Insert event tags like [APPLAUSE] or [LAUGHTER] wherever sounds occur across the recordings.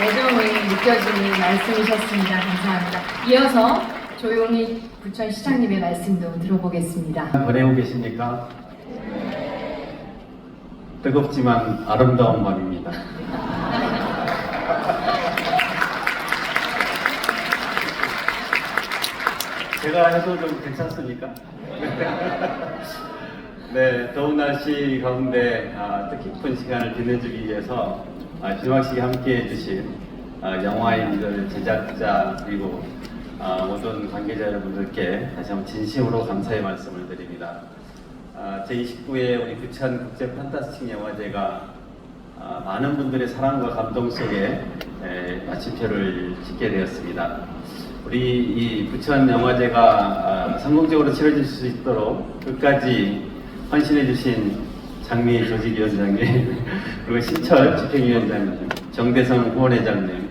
애정이 느껴지는 말씀이셨습니다. 감사합니다. 이어서 조용히 부천 시장님의 말씀도 들어보겠습니다. 보내고 계십니까? 뜨겁지만 아름다운 밤입니다. [LAUGHS] 제가 해도 좀 괜찮습니까? [LAUGHS] 네, 더운 날씨 가운데 아, 뜻깊은 시간을 빛내주기 위해서 아, 김학식이 함께 해주신 아, 영화인들, 제작자 그리고 아, 모든 관계자 여러분들께 다시 한번 진심으로 감사의 말씀을 드립니다. 아, 제29회 우리 부천 국제 판타스틱 영화제가 아, 많은 분들의 사랑과 감동 속에 에, 마침표를 찍게 되었습니다. 우리 이 부천 영화제가 아, 성공적으로 치러질 수 있도록 끝까지 헌신해 주신 장미 조직위원장님, [LAUGHS] 그리고 신철 집행위원장님, 정대성 후원회장님,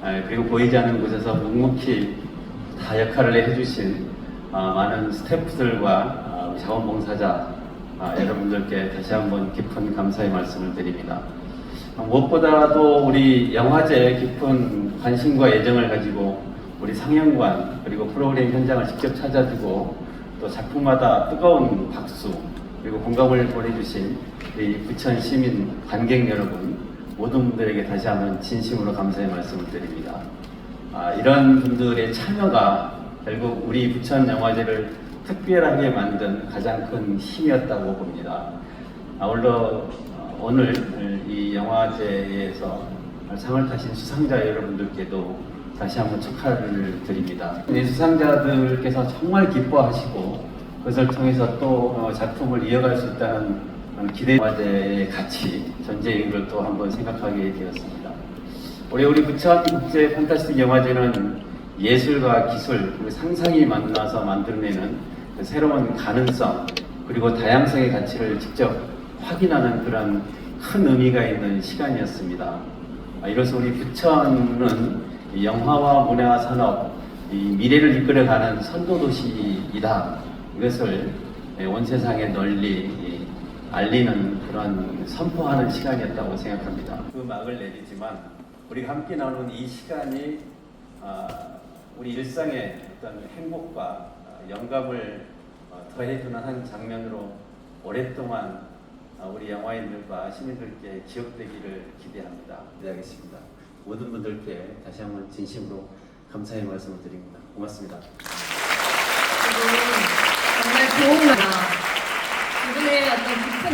아, 그리고 보이지 않는 곳에서 묵묵히 다 역할을 해주신 아, 많은 스태프들과 아, 자원봉사자 아, 여러분들께 다시 한번 깊은 감사의 말씀을 드립니다. 아, 무엇보다도 우리 영화제에 깊은 관심과 애정을 가지고 우리 상영관 그리고 프로그램 현장을 직접 찾아주고 또 작품마다 뜨거운 박수 그리고 공감을 보내주신 우리 부천 시민 관객 여러분 모든 분들에게 다시 한번 진심으로 감사의 말씀을 드립니다. 아, 이런 분들의 참여가 결국 우리 부천 영화제를 특별하게 만든 가장 큰 힘이었다고 봅니다. 아울러 어, 오늘 이 영화제에서 상을 타신 수상자 여러분들께도 다시 한번 축하를 드립니다. 이 수상자들께서 정말 기뻐하시고 그것을 통해서 또 어, 작품을 이어갈 수 있다는 기대 영화제의 가치, 전제 이유를 또 한번 생각하게 되었습니다. 올해 우리 부천 국제 판타스틱 영화제는 예술과 기술 상상이 만나서 만들어내는 그 새로운 가능성 그리고 다양성의 가치를 직접 확인하는 그런 큰 의미가 있는 시간이었습니다. 아, 이로써 우리 부천은 이 영화와 문화 산업 이 미래를 이끌어가는 선도 도시이다. 이것을 온 세상에 널리 이 알리는 그런 선포하는 시간이었다고 생각합니다. 그 막을 내리지만 우리가 함께 나누는 이 시간이 아, 우리 일상의 어떤 행복과 아, 영감을 어, 더해주는 한 장면으로 오랫동안 아, 우리 영화인들과 시민들께 기억되기를 기대합니다. 기대하겠습니다. 모든 분들께 다시 한번 진심으로 감사의 말씀을 드립니다. 고맙습니다. 정말